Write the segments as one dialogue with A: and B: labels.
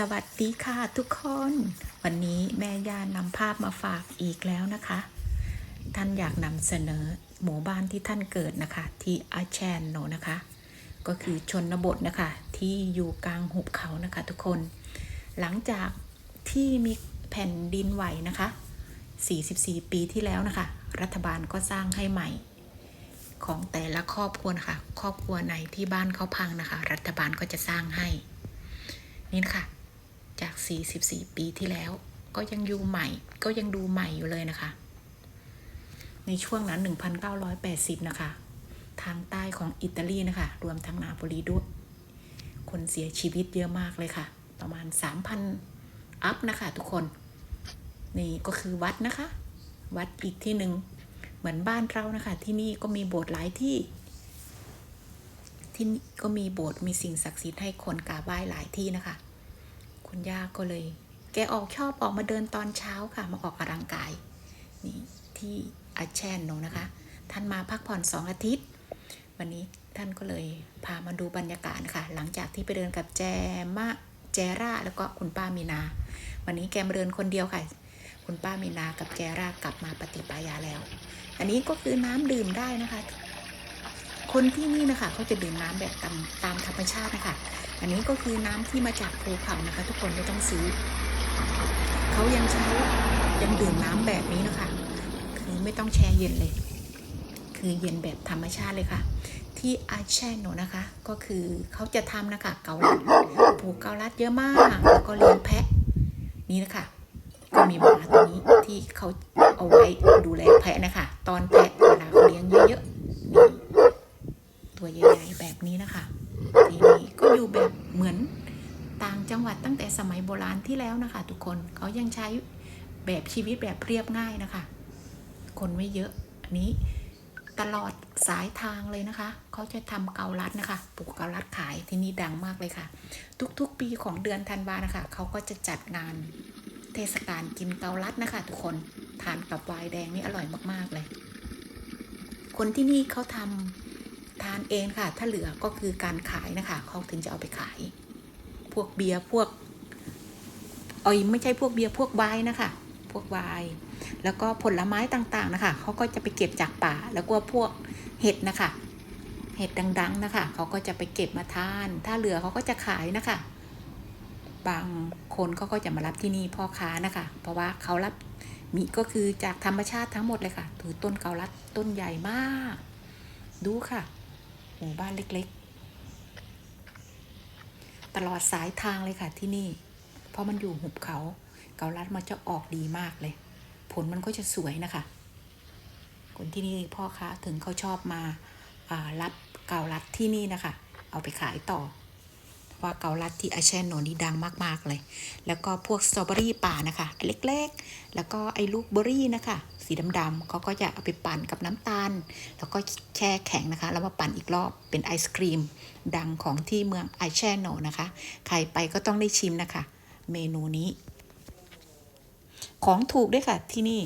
A: สวัสดีค่ะทุกคน วันนี้แม่ย่านำภาพมาฝากอีกแล้วนะคะ ท่านอยากนำเสนอหมู่บ้านที่ท่านเกิดนะคะ ที่อาแชนโนนะคะ ก็คือชนบทนะคะ ที่อยู่กลางหุบเขานะคะ ทุกคน หลังจากที่มีแผ่นดินไหวนะคะ 44 ปีที่แล้วนะคะ รัฐบาลก็สร้างให้ใหม่ ของแต่ละครอบครัวนะคะครอบครัวไหนที่บ้านเขาพังนะคะ รัฐบาลก็จะสร้างให้นี่นะคะ จาก 44 ปีที่แล้ว ก็ยังอยู่ใหม่ ก็ยังดูใหม่อยู่เลยนะคะ ในช่วงนั้น 1980 นะคะ ทางใต้ของอิตาลีนะคะ รวมทั้งนาโปลีด้วย คนเสียชีวิตเยอะมากเลยค่ะ ประมาณ 3,000 อัพนะคะทุกคน นี่ก็คือวัดนะคะ วัดอีกที่หนึ่งเหมือนบ้านเรานะคะ ที่นี่ก็มีโบสถ์หลายที่ที่นี่ก็มีโบสถ์มีสิ่งศักดิ์สิทธิ์ให้คนกราบไหว้หลายที่นะคะ คุณย่าก็เลย แกออกชอบออกมาเดินตอนเช้าค่ะ มาออกกำลังกายนี่ที่อาแชนโนนะคะ ท่านมาพักผ่อนสองอาทิตย์ วันนี้ท่านก็เลยพามาดูบรรยากาศค่ะ หลังจากที่ไปเดินกับแจมะแจร่าแล้วก็คุณป้ามีนา วันนี้แกมาเดินคนเดียวค่ะ คุณป้ามีนากับแจร่ากลับมาปฏิปายาแล้ว อันนี้ก็คือน้ำดื่มได้นะคะ คนที่นี่นะคะเขาจะดื่มน้ำแบบตามตามธรรมชาตินะคะ อันนี้ก็คือน้ำที่มาจากภูเขานะคะ ทุกคนไม่ต้องซื้อ เขายังใช้ยังดื่มน้ำแบบนี้นะคะ คือไม่ต้องแช่เย็นเลย คือเย็นแบบธรรมชาติเลยค่ะ ที่อาแช่โนนะคะ ก็คือเขาจะทำนะคะ เกาลัดปลูกเกาลัดเยอะมากแล้วก็เลี้ยงแพะนี่นะคะก็มีหมาตัวนี้ที่เขาเอาไว้ดูแลแพะนะคะ ตอนแพะเวลาเขาเลี้ยงเยอะๆตัวใหญ่ๆแบบนี้นะคะ อยู่แบบเหมือนต่างจังหวัดตั้งแต่สมัยโบราณที่แล้วนะคะ ทุกคนเขายังใช้แบบชีวิตแบบเรียบง่ายนะคะ คนไม่เยอะอันนี้ตลอดสายทางเลยนะคะ เขาจะทำเกาลัดนะคะ ปลูกเกาลัดขายที่นี่ดังมากเลยค่ะ ทุกๆปีของเดือนธันวานะคะ เขาก็จะจัดงานเทศกาลกินเกาลัดนะคะ ทุกคน ทานกับไวน์แดงนี่อร่อยมากๆเลย คนที่นี่เขาทำ ทานเองค่ะ ถ้าเหลือก็คือการขายนะคะเขาถึงจะเอาไปขาย พวกเบียร์พวกเอยไม่ใช่พวกเบียร์พวกไวน์นะคะ พวกไวน์แล้วก็ผลไม้ต่างๆนะคะเขาก็จะไปเก็บจากป่า แล้วก็พวกเห็ดนะคะ เห็ดดัง ๆนะคะเขาก็จะไปเก็บมาทาน ถ้าเหลือเขาก็จะขายนะคะ บางคนเขาก็จะมารับที่นี่พ่อค้านะคะ เพราะว่าเขารับมีก็คือจากธรรมชาติทั้งหมดเลยค่ะถือต้นเกาลัดต้นใหญ่มาก ดูค่ะ หมู่บ้านเล็ก ๆ ตลอดสายทางเลยค่ะที่นี่ เพราะมันอยู่หุบเขา เกาลัดมันจะออกดีมากเลย ผลมันก็จะสวยนะคะ คนที่นี่พ่อค้าถึงเขาชอบมาารับเกาลัดที่นี่นะคะ เอาไปขายต่อ ว่าเกาลัดที่ไอาเชนโนนี่ดังมากๆเลย แล้วก็พวกสตรอเบอรี่ป่านะคะเล็กๆ แล้วก็ไอลูกเบอรี่นะคะ สีดำๆเขาก็จะเอาไปปั่นกับน้ำตาล แล้วก็แช่แข็งนะคะ แล้วมาปั่นอีกรอบเป็นไอศครีม ดังของที่เมืองไอแชนโนนะคะ ใครไปก็ต้องได้ชิมนะคะ เมนูนี้ ของถูกด้วยค่ะที่นี่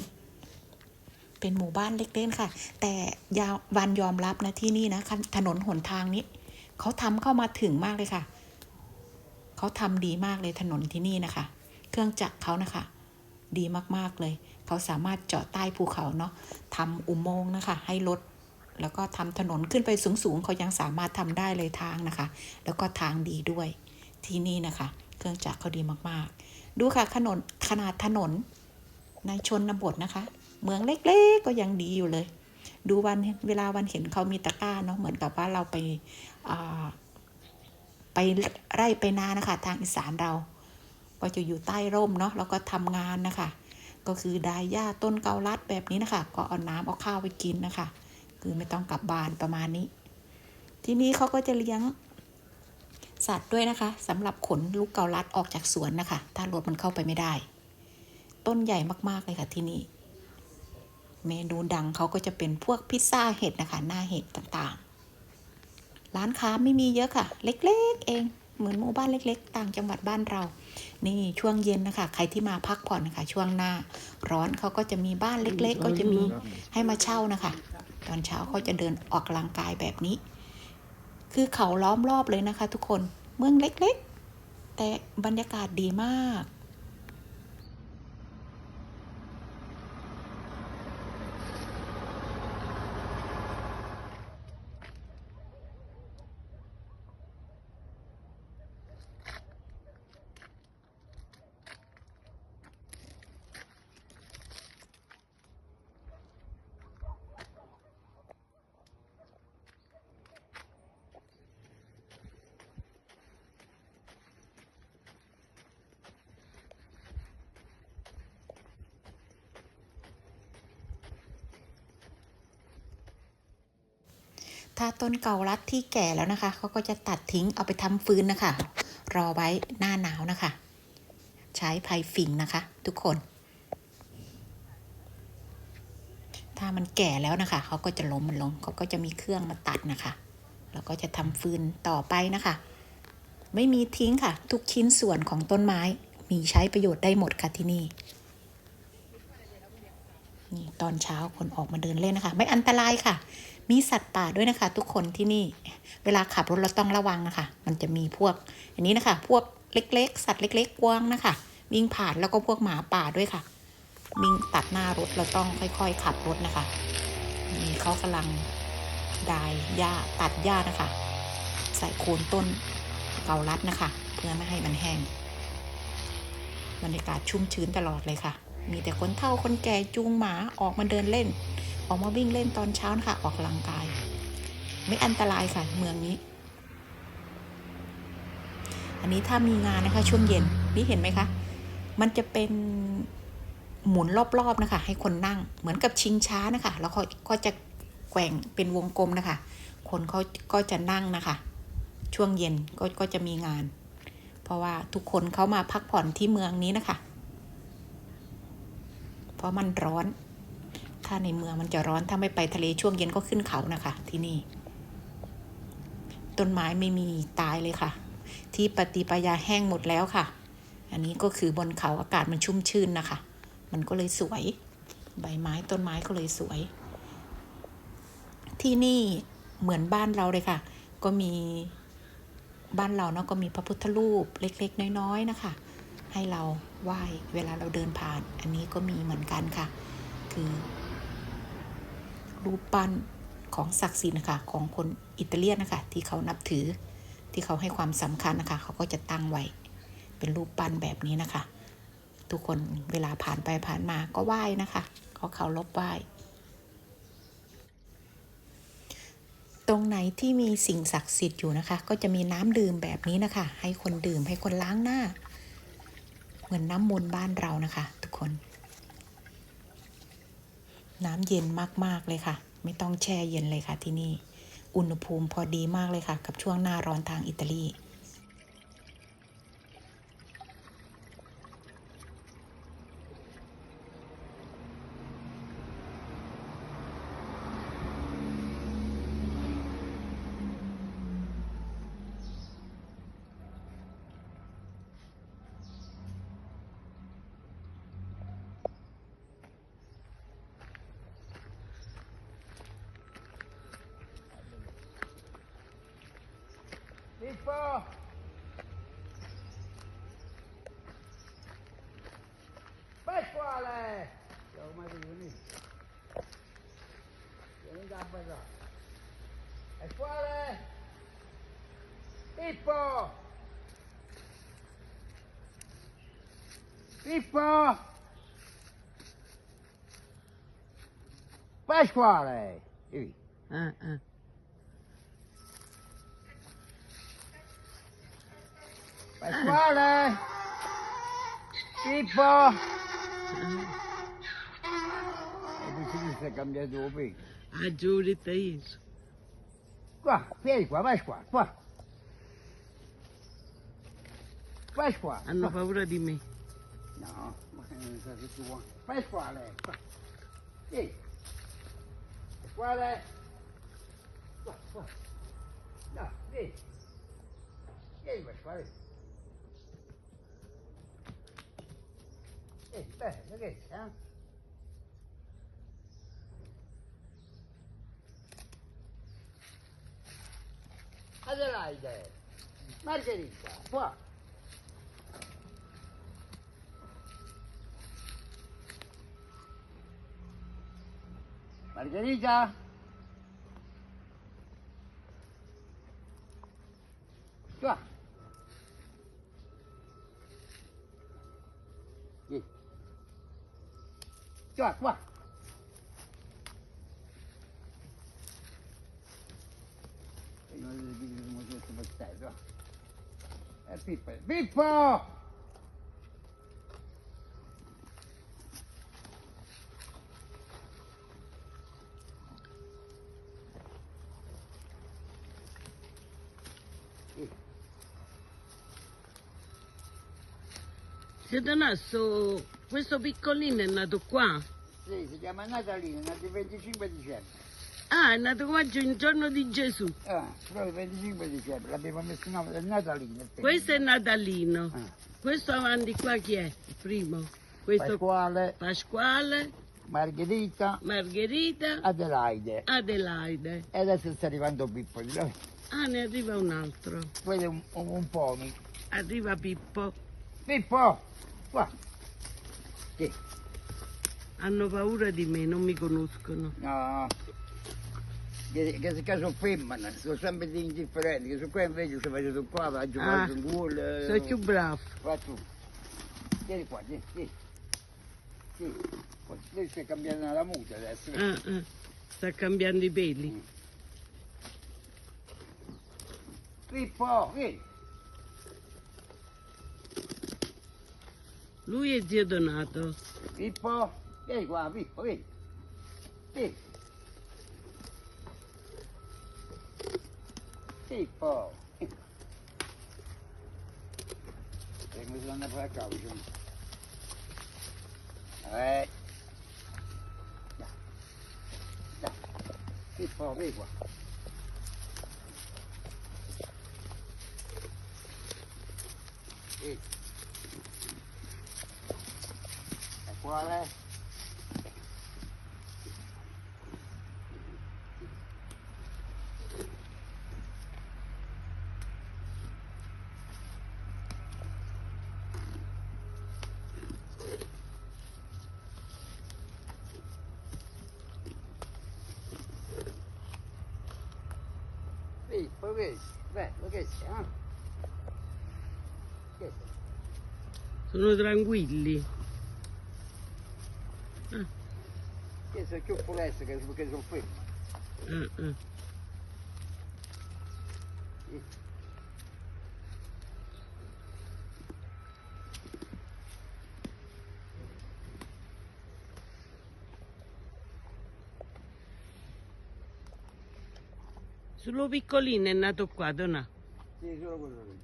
A: เป็นหมู่บ้านเล็กๆค่ะ แต่ยาวันยอมรับนะที่นี่นะถนนหนทางนี้ เขาทำเข้ามาถึงมากเลยค่ะ เขาทำดีมากเลยถนนที่นี่นะคะ เครื่องจักรเขานะคะ ดีมากๆเลย เขาสามารถเจาะใต้ภูเขาเนาะทำอุโมงค์นะคะ ให้รถแล้วก็ทำถนนขึ้นไปสูงๆเขายังสามารถทำได้เลยทางนะคะ แล้วก็ทางดีด้วยที่นี่นะคะ เครื่องจักรเขาดีมากๆ ดูค่ะขนนขนาดถนนในชนบทนะคะ เมืองเล็กๆก็ยังดีอยู่เลย ดูวันเวลาวันเห็นเขามีตะกร้าเนาะเหมือนกับว่าเราไปอ่า ไปไร่ไปนานะคะ ทางอีสานเรา ก็จะอยู่ใต้ร่มเนาะแล้วก็ทำงานนะคะ ก็คือดายหญ้าต้นเกาลัดแบบนี้นะคะ ก็เอาน้ำเอาข้าวไปกินนะคะ คือไม่ต้องกลับบ้านประมาณนี้ ที่นี่เขาก็จะเลี้ยงสัตว์ด้วยนะคะสำหรับขนลูกเกาลัดออกจากสวนนะคะ ถ้ารถมันเข้าไปไม่ได้ ต้นใหญ่มากๆเลยค่ะที่นี่เมนูดังเขาก็จะเป็นพวกพิซซ่าเห็ดนะคะ หน้าเห็ดต่างๆ ร้านค้าไม่มีเยอะค่ะ เล็กๆ เอง เหมือนหมู่บ้านเล็ก ๆ ต่างจังหวัดบ้านเรา นี่ช่วงเย็นนะคะ ใครที่มาพักผ่อนนะคะ ช่วงหน้า ร้อนเขาก็จะมีบ้านเล็ก ๆ ก็จะมีให้มาเช่านะคะ ตอนเช้าเขาจะเดินออกกำลังกายแบบนี้ คือเขาล้อมรอบเลยนะคะ ทุกคนเมืองเล็กแต่บรรยากาศดีมาก ถ้าต้นเกาลัดที่แก่แล้วนะคะเขาก็จะตัดทิ้งเอาไปทำฟืนนะคะ รอไว้หน้าหนาวนะคะ ใช้ไผ่ฝิ่งนะคะ ทุกคน ถ้ามันแก่แล้วนะคะเขาก็จะล้มมันลงเขาก็จะมีเครื่องมาตัดนะคะแล้วก็จะทำฟืนต่อไปนะคะ ไม่มีทิ้งค่ะ ทุกชิ้นส่วนของต้นไม้มีใช้ประโยชน์ได้หมดค่ะที่นี่ นี่ตอนเช้าคนออกมาเดินเล่นนะคะ ไม่อันตรายค่ะ มีสัตว์ป่าด้วยนะคะ ทุกคนที่นี่ เวลาขับรถเราต้องระวังนะคะ มันจะมีพวก อันนี้นะคะ พวกเล็กๆ สัตว์เล็ก ๆ กวางนะคะ วิ่งผ่านแล้วก็พวกหมาป่าด้วยค่ะ วิ่งตัดหน้ารถเราต้องค่อย ๆ ขับรถนะคะ นี่เขากำลังดายหญ้าตัดหญ้านะคะ ใส่โคนต้นเกาลัดนะคะ เพื่อไม่ให้มันแห้งบรรยากาศชุ่มชื้นตลอดเลยค่ะ มีแต่คนเฒ่าคนแก่จูงหมาออกมาเดินเล่น ออกมาวิ่งเล่นตอนเช้านะคะออกกำลังกาย ไม่อันตรายค่ะเมืองนี้ อันนี้ถ้ามีงานนะคะ ช่วงเย็นนี่เห็นไหมคะ มันจะเป็นหมุนรอบๆนะคะ ให้คนนั่งเหมือนกับชิงช้านะคะ แล้วก็จะแกว่งเป็นวงกลมนะคะ คนเขาก็จะนั่งนะคะ ช่วงเย็นก็ก็จะมีงาน เพราะว่าทุกคนเขามาพักผ่อนที่เมืองนี้นะคะ เพราะมันร้อน ถ้าในเมืองมันจะร้อนถ้าไม่ไปทะเลช่วงเย็นก็ขึ้นเขานะคะ ที่นี่ ต้นไม้ไม่มีตายเลยค่ะ ที่ปฏิปยาแห้งหมดแล้วค่ะ อันนี้ก็คือบนเขาอากาศมันชุ่มชื่นนะคะ มันก็เลยสวย ใบไม้ต้นไม้ก็เลยสวย ที่นี่เหมือนบ้านเราเลยค่ะ ก็มีบ้านเราเนาะก็มีพระพุทธรูปเล็ก ๆ น้อย ๆ นะคะ ให้เราไหว้เวลาเราเดินผ่าน อันนี้ก็มีเหมือนกันค่ะ คือ รูปปั้นของศักดิ์สิทธิ์นะคะของคนอิตาเลียนนะคะ ที่เขานับถือที่เขาให้ความสำคัญนะคะ เขาก็จะตั้งไว้ เป็นรูปปั้นแบบนี้นะคะ ทุกคนเวลาผ่านไปผ่านมาก็ไหว้นะคะเขาเคารพไหว้ตรงไหนที่มีสิ่งศักดิ์สิทธิ์อยู่นะคะ ก็จะมีน้ำดื่มแบบนี้นะคะ ให้คนดื่มให้คนล้างหน้า เหมือนน้ำมนต์บ้านเรานะคะ ทุกคน น้ำเย็นมาก ๆ เลยค่ะ ไม่ต้องแช่เย็นเลยค่ะที่นี่ อุณหภูมิพอดีมากเลยค่ะ กับช่วงหน้าร้อนทางอิตาลี
B: Pippo! Pasquale! Ciao Mario, vieni. Vieni da bella. Pasquale! Pippo! Pippo! Pasquale! Vieni.
C: Ah, ah.
B: Pasquale! Pippo! E dici che si è cambiato il picco.
C: Ah, giurite isso.
B: Qua, vieni qua, vai qua, qua. Vai qua.
C: Hanno paura di me.
B: No, ma che non sai se tu vuoi. Vai qua, lei, qua. Vieni. Qua, lei. Qua, qua. No, vieni. Vieni, vai qua, vieni. Vedi, bello, vedi, eh? Adelaide, Margherita, qua. Margherita? จอดว่ะ Non gli dico che. E Pippo, Pippo!
C: Siete messo questo piccolino è nato qua?
B: Sì, si chiama Natalino, è nato il 25 dicembre.
C: Ah, è nato qua il giorno di Gesù.
B: Ah, proprio il 25 dicembre, l'abbiamo messo il nome del Natalino.
C: Questo è Natalino.
B: Ah.
C: Questo avanti qua chi è? Primo. Questo
B: Pasquale,
C: Pasquale,
B: Margherita,
C: Margherita,
B: Adelaide.
C: Adelaide.
B: E adesso sta arrivando Pippo.
C: Ah, ne arriva un altro.
B: Quello è un, un, un pony.
C: Arriva Pippo.
B: Pippo! Qua! Sì,
C: Hanno paura di me, non mi conoscono.
B: no. Che, che si caso femmina, sono sempre di indifferenti, che su qua invece ci faccio qua, faccio
C: Ah,
B: un gol.
C: Sei più bravo.
B: Tu. Vieni qua, sì, sì. Sì. Lei sta cambiando la muta adesso.
C: Ah, ah. Sta cambiando i peli.
B: Pippo, vieni.
C: Lui è zio Donato.
B: Pippo, vieni qua, Pippo, vieni. Vieni. Pippo. E mi sono andato a causa. Eh. Pippo, vieni qua. Vieni. quale? Vedi, poi vedi.
C: Sono tranquilli.
B: Che, che sono qui.
C: ah, ah. Solo piccolino è nato qua, Donà.
B: Sì, solo quello lì.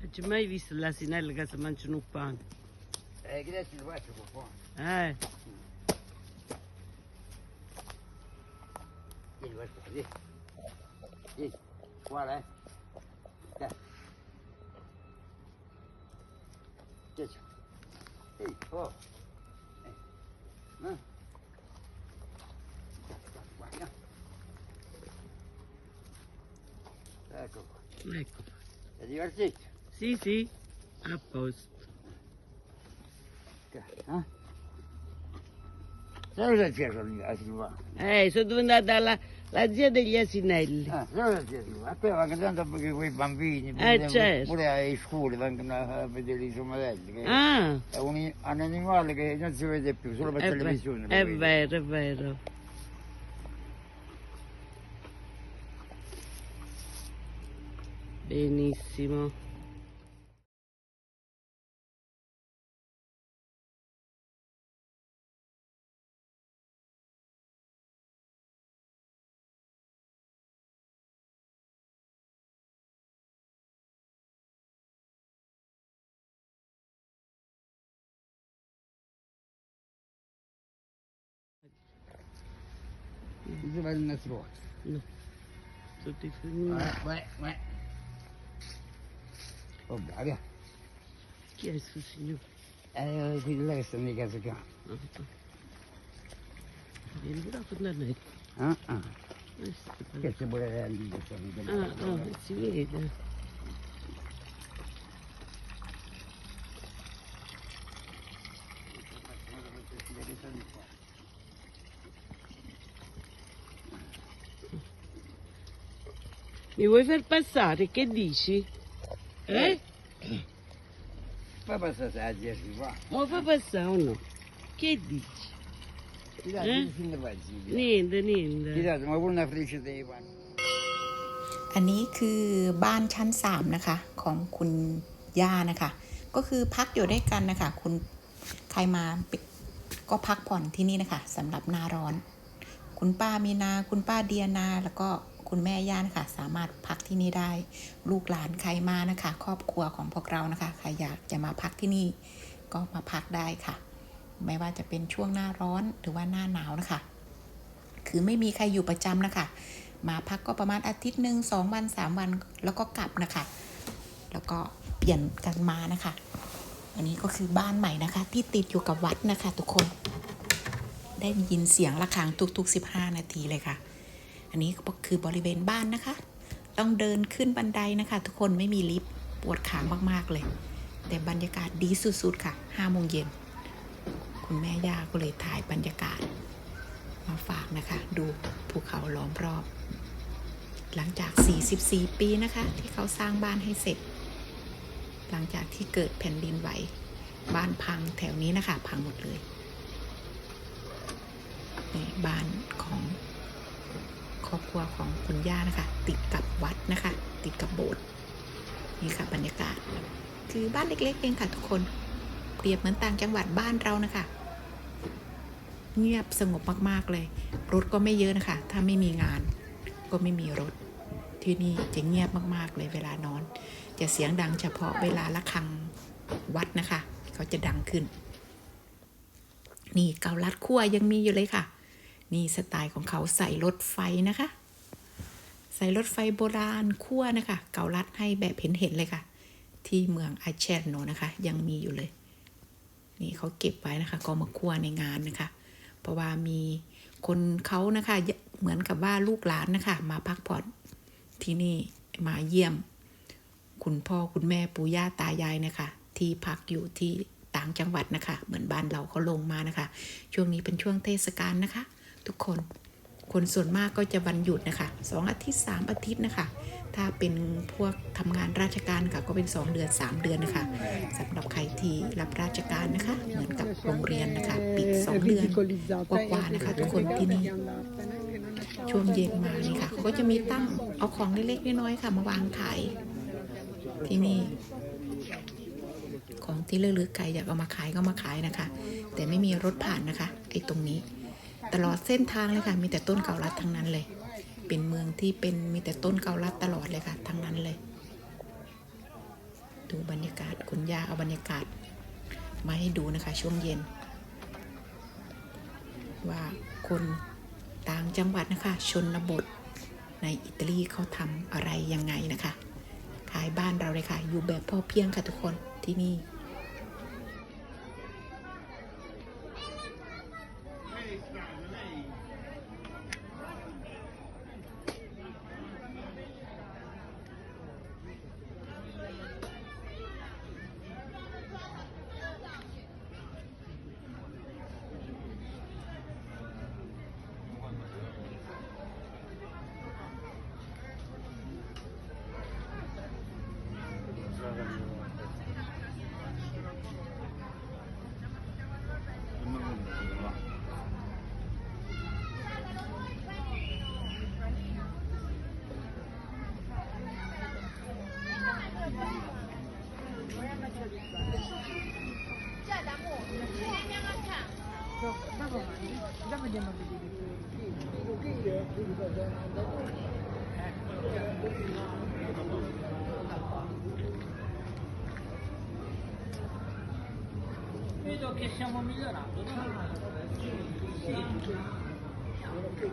C: Non c'è mai visto l'asinello che si mangiano un pane.
B: Hey, get that to the west
C: before. Aye.
B: Vieni, guarda, vieni. Vieni, guarda, eh. Dai. Vieni. Ehi, oh. Eh. No? Guarda. Ecco qua.
C: Ecco
B: qua. Sei divertito?
C: Sì, sì. A posto.
B: Eh? Sai cosa c'è a Silvano?
C: Eh, sono diventata la, la zia degli asinelli.
B: Ah, sai cosa c'è a Silvano? A te vanno tanto perché quei bambini,
C: Eh, certo.
B: pure alle scuole vengono a vedere i. Che
C: Ah,
B: È un, un animale che non si vede più, solo per
C: è,
B: televisione.
C: è vero, è vero. Benissimo.
B: Isabelle Nasroa.
C: Non. Ça t'est fini.
B: Ouais, ouais, ouais. Oh, bien.
C: Qui est ce signaux
B: Eh, qui laisse
C: les casques. Vieni là, tornare lì.
B: Ah, ah. Questo pure è lì.
C: Ah, ah, si vede. Mi vuoi far passare? Che dici? Eh?
B: Poi passa a dirci qua.
C: Ma fai passare o no? Che dici?
B: Ti dà
C: Eh?
B: il fin di pazzi.
C: Niente,
B: Ti
C: niente.
B: dà, ma pure una freccia di pane.
A: อันนี้คือบ้านชั้นสามนะคะ ของคุณย่านะคะ ก็คือพักอยู่ด้วยกันนะคะ คุณใครมาก็พักผ่อนที่นี่นะคะสำหรับหน้าร้อน คุณป้ามีนา คุณป้าเดียนาแล้วก็ คุณแม่ย่านะคะสามารถพักที่นี่ได้ ลูกหลานใครมานะคะ ครอบครัวของพวกเรานะคะใครอยากจะมาพักที่นี่ ก็มาพักได้ค่ะ ไม่ว่าจะเป็นช่วงหน้าร้อนหรือว่าหน้าหนาวนะคะ คือไม่มีใครอยู่ประจำนะคะ มาพักก็ประมาณอาทิตย์หนึ่งสองวันสามวันแล้วก็กลับนะคะ แล้วก็เปลี่ยนกันมานะคะ อันนี้ก็คือบ้านใหม่นะคะ ที่ติดอยู่กับวัดนะคะ ทุกคนได้ยินเสียงะระฆังทุกๆ 15 นาทีเลยค่ะ อันนี้ก็คือบริเวณบ้านนะคะ ต้องเดินขึ้นบันไดนะคะ ทุกคนไม่มีลิฟต์ปวดขามากๆเลย แต่บรรยากาศดีสุดๆค่ะ5โมงเย็นคุณแม่ย่าก็เลยถ่ายบรรยากาศ มาฝากนะคะ ดูภูเขาล้อมรอบ หลังจาก 44 ปีนะคะ ที่เขาสร้างบ้านให้เสร็จ หลังจากที่เกิดแผ่นดินไหว บ้านพังแถวนี้นะคะ พังหมดเลยบ้านของ ครอบครัวของคุณย่านะคะ ติดกับวัดนะคะ ติดกับโบสถ์นี่ค่ะบรรยากาศ คือบ้านเล็กๆเองค่ะทุกคนเปรียบเหมือนต่างจังหวัดบ้านเรานะคะ เงียบสงบมากๆเลย รถก็ไม่เยอะนะคะ ถ้าไม่มีงานก็ไม่มีรถ ที่นี่จะเงียบมากๆเลยเวลานอน จะเสียงดังเฉพาะเวลาละครังวัดนะคะ เขาจะดังขึ้น นี่เกาลัดขั้วยังมีอยู่เลยค่ะ นี่สไตล์ของเขาใส่รถไฟนะคะ ใส่รถไฟโบราณขั้วนะคะ เกาลัดให้แบบเห็นๆเลยค่ะ ที่เมืองไอเชนโนนะคะ ยังมีอยู่เลย นี่เขาเก็บไว้นะคะ ก็มาคั่วในงานนะคะ เพราะว่ามีคนเขานะคะ เหมือนกับว่าลูกหลานนะคะ มาพักผ่อนที่นี่มาเยี่ยม คุณพ่อคุณแม่ปู่ย่าตายายนะคะ ที่พักอยู่ที่ต่างจังหวัดนะคะ เหมือนบ้านเราเขาลงมานะคะ ช่วงนี้เป็นช่วงเทศกาลนะคะ ทุกคน คนส่วนมากก็จะวันหยุดนะคะสองอาทิตย์สามอาทิตย์นะคะ ถ้าเป็นพวกทำงานราชการค่ะก็เป็น 2 เดือน 3 เดือนนะคะสำหรับใครที่รับราชการนะคะ เหมือนกับโรงเรียนนะคะ ปิด 2 เดือนกว่าๆนะคะ ทุกคนที่นี่ช่วงเย็นมานี่ค่ะเขาก็จะมีตั้งเอาของเล็กๆน้อยๆค่ะ มาวางขายที่นี่ของที่เลือกๆใครอยากเอามาขายก็มาขายนะคะ แต่ไม่มีรถผ่านนะคะไอ้ตรงนี้ ตลอดเส้นทางเลยค่ะ มีแต่ต้นเกาลัดทั้งนั้นเลย เป็นเมืองที่เป็นมีแต่ต้นเกาลัดตลอดเลยค่ะ ทั้งนั้นเลย ดูบรรยากาศคุณย่าเอาบรรยากาศ มาให้ดูนะคะ ช่วงเย็น ว่าคนต่างจังหวัดนะคะ ชนบทในอิตาลีเขาทำอะไรยังไงนะคะ ขายบ้านเราเลยค่ะ อยู่แบบพอเพียงค่ะทุกคนที่นี่
D: Vedo che siamo migliorando,
E: Perché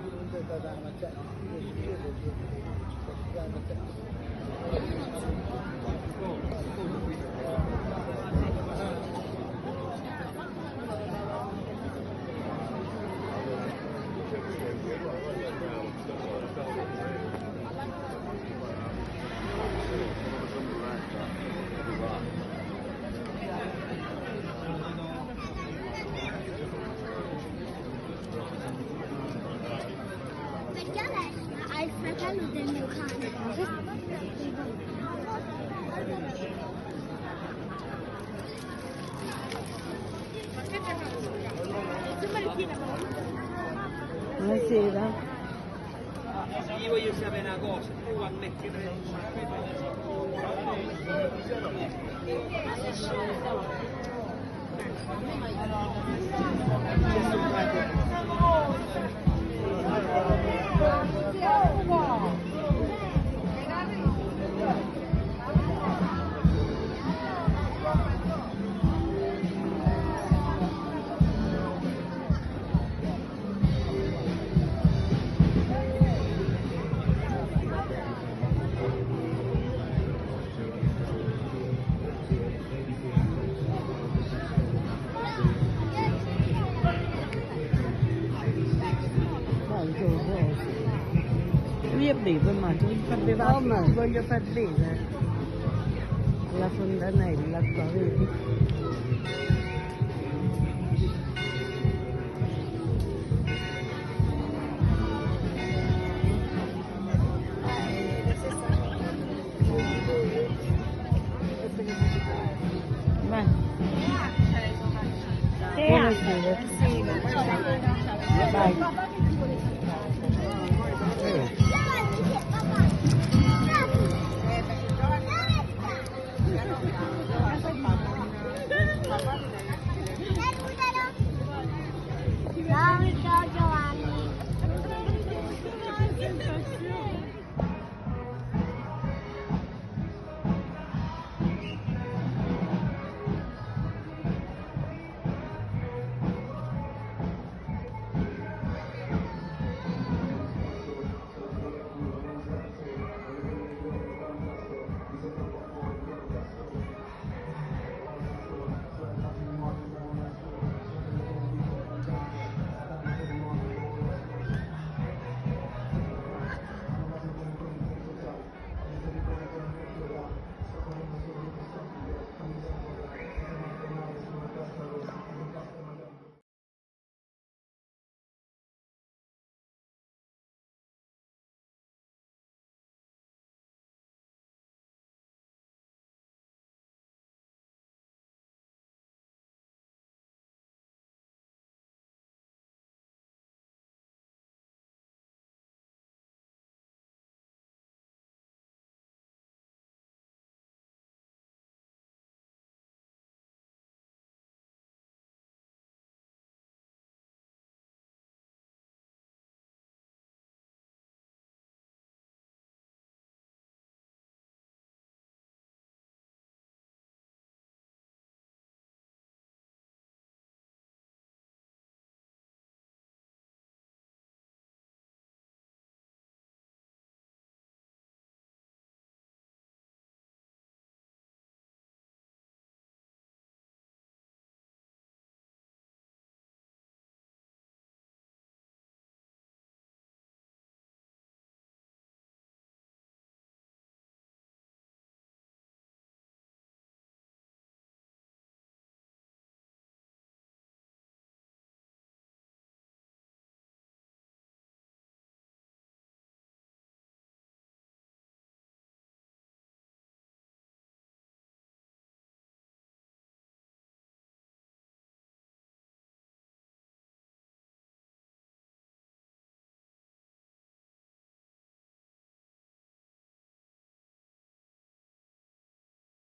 E: Thank
C: you.
D: Come. Voglio
C: far vedere la fontanella qua, vedi? Buonasera. Sì, Vai.